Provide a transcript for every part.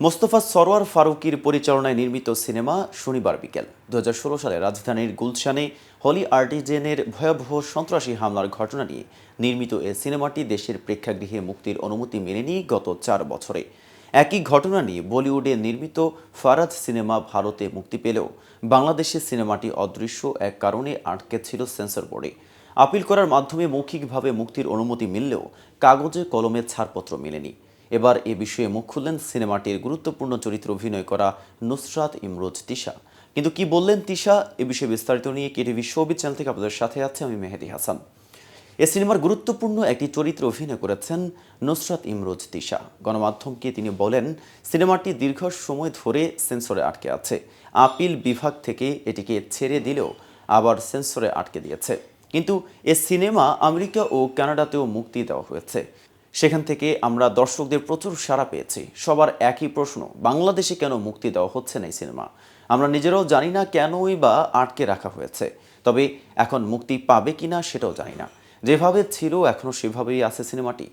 মোস্তফা সরোয়ার ফারুকির পরিচালনায় নির্মিত সিনেমা শনিবার বিকেল। দু হাজার ষোলো সালে রাজধানীর গুলশানে হলি আর্টিজেনের ভয়াবহ সন্ত্রাসী হামলার ঘটনা নিয়ে নির্মিত এ সিনেমাটি দেশের প্রেক্ষাগৃহে মুক্তির অনুমতি মেলেনি গত চার বছরে। একই ঘটনা নিয়ে বলিউডে নির্মিত ফারাজ সিনেমা ভারতে মুক্তি পেলেও বাংলাদেশে সিনেমাটি অদৃশ্য এক কারণে আটকে ছিল সেন্সর বোর্ডে। আপিল করার মাধ্যমে মৌখিকভাবে মুক্তির অনুমতি মিললেও কাগজে কলমে ছাড়পত্র মেলেনি। এবার এ বিষয়ে মুখ খুললেন সিনেমাটির গুরুত্বপূর্ণ চরিত্র অভিনয় করা নুসরাত ইমরোজ তিশা। কিন্তু কি বললেন তিশা? এ বিষয়ে বিস্তারিত নিয়ে কেটিভি শোবিজ চ্যানেল থেকে আপনাদের সাথে আছে আমি মেহেদি হাসান। এ সিনেমার গুরুত্বপূর্ণ একটি চরিত্র অভিনয় করেছেন নুসরাত ইমরোজ তিশা। গণমাধ্যমকে তিনি বলেন, সিনেমাটি দীর্ঘ সময় ধরে সেন্সরে আটকে আছে। আপিল বিভাগ থেকে এটিকে ছেড়ে দিলেও আবার সেন্সরে আটকে দিয়েছে। কিন্তু এ সিনেমা আমেরিকা ও কানাডাতেও মুক্তি দেওয়া হয়েছে। সেখান থেকে আমরা দর্শকদের প্রচুর সাড়া পেয়েছি। সবার একই প্রশ্ন, বাংলাদেশে কেন মুক্তি দেওয়া হচ্ছে না এই সিনেমা? আমরা নিজেরাও জানি না কেনই বা আটকে রাখা হয়েছে। তবে এখন মুক্তি পাবে কিনা সেটাও জানি না। যেভাবে ছিল এখনও সেভাবেই আছে সিনেমাটি।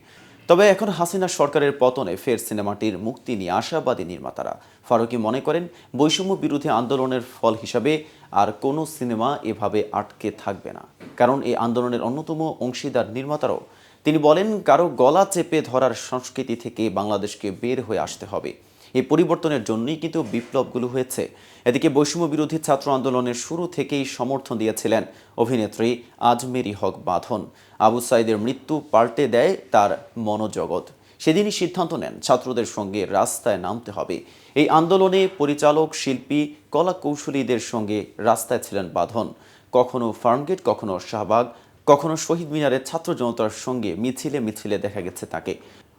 তবে এখন হাসিনা সরকারের পতনে ফের সিনেমাটির মুক্তি নিয়ে আশাবাদী নির্মাতারা। ফারুকি মনে করেন, বৈষম্য বিরোধী আন্দোলনের ফল হিসাবে আর কোনো সিনেমা এভাবে আটকে থাকবে না। কারণ এই আন্দোলনের অন্যতম অংশীদার নির্মাতারাও তিনি বলেন, কারও গলা চেপে ধরার সংস্কৃতি থেকে বাংলাদেশকে বের হয়ে আসতে হবে। এই পরিবর্তনের জন্যই কিন্তু বিপ্লবগুলো হয়েছে। এদিকে বৈষম্য বিরোধী ছাত্র আন্দোলনের শুরু থেকেই সমর্থন দিয়েছিলেন অভিনেত্রী আজমেরি হক বাঁধন। আবু সাইদের মৃত্যু পাল্টে দেয় তার মনোজগৎ। সেদিনই সিদ্ধান্ত নেন, ছাত্রদের সঙ্গে রাস্তায় নামতে হবে। এই আন্দোলনে পরিচালক, শিল্পী কলা কৌশলীদের সঙ্গে রাস্তায় ছিলেন বাঁধন। কখনো ফার্মগেট, কখনো শাহবাগ কখনো শহীদ মিনারের ছাত্র জনতার সঙ্গে মিছিলে মিছিলে দেখা গেছে তাকে।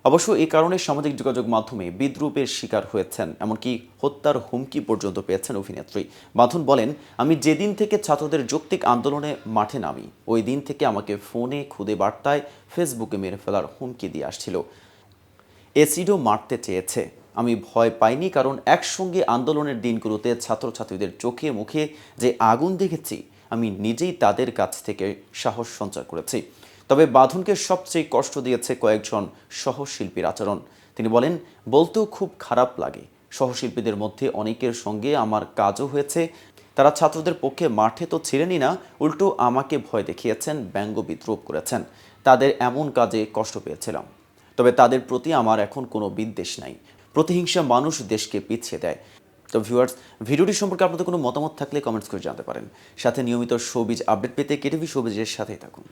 অবশ্য এই কারণে সামাজিক যোগাযোগ মাধ্যমে বিদ্রুপের শিকার হয়েছেন, এমনকি হত্যার হুমকি পর্যন্ত পেয়েছেন অভিনেত্রী। বাঁধন বলেন, আমি যেদিন থেকে ছাত্রদের যৌক্তিক আন্দোলনে মাঠে নামি, ওই দিন থেকে আমাকে ফোনে খুদে বার্তায় ফেসবুকে মেরে ফেলার হুমকি দিয়ে আসছিল। এসিডও মারতে চেয়েছে। আমি ভয় পাইনি কারণ একসঙ্গে আন্দোলনের দিনগুলোতে ছাত্রছাত্রীদের চোখে মুখে যে আগুন দেখেছি আমি নিজেই তাদের কাছ থেকে সাহস সঞ্চার করেছি। তবে বাঁধনকে সবচেয়ে কষ্ট দিয়েছে কয়েকজন সহশিল্পীর আচরণ। তিনি বলেন, বলতেও খুব খারাপ লাগে। সহশিল্পীদের মধ্যে অনেকের সঙ্গে আমার কাজও হয়েছে। তারা ছাত্রদের পক্ষে মাঠে তো ছিলেনই না, উল্টো আমাকে ভয় দেখিয়েছেন, ব্যঙ্গ বিদ্রুপ করেছেন। তাদের এমন কাজে কষ্ট পেয়েছিলাম। তবে তাদের প্রতি আমার এখন কোনো বিদ্বেষ নাই। প্রতিহিংসা মানুষ দেশকে পিছিয়ে দেয়। তো ভিউয়ার্স ভিডিওটি সম্পর্কে আপনাদের কোনো মতামত থাকলে কমেন্টস করে জানাতে পারেন। সাথে নিয়মিত শোবিজ আপডেট পেতে কেটিভি শোবিজের সাথেই থাকুন।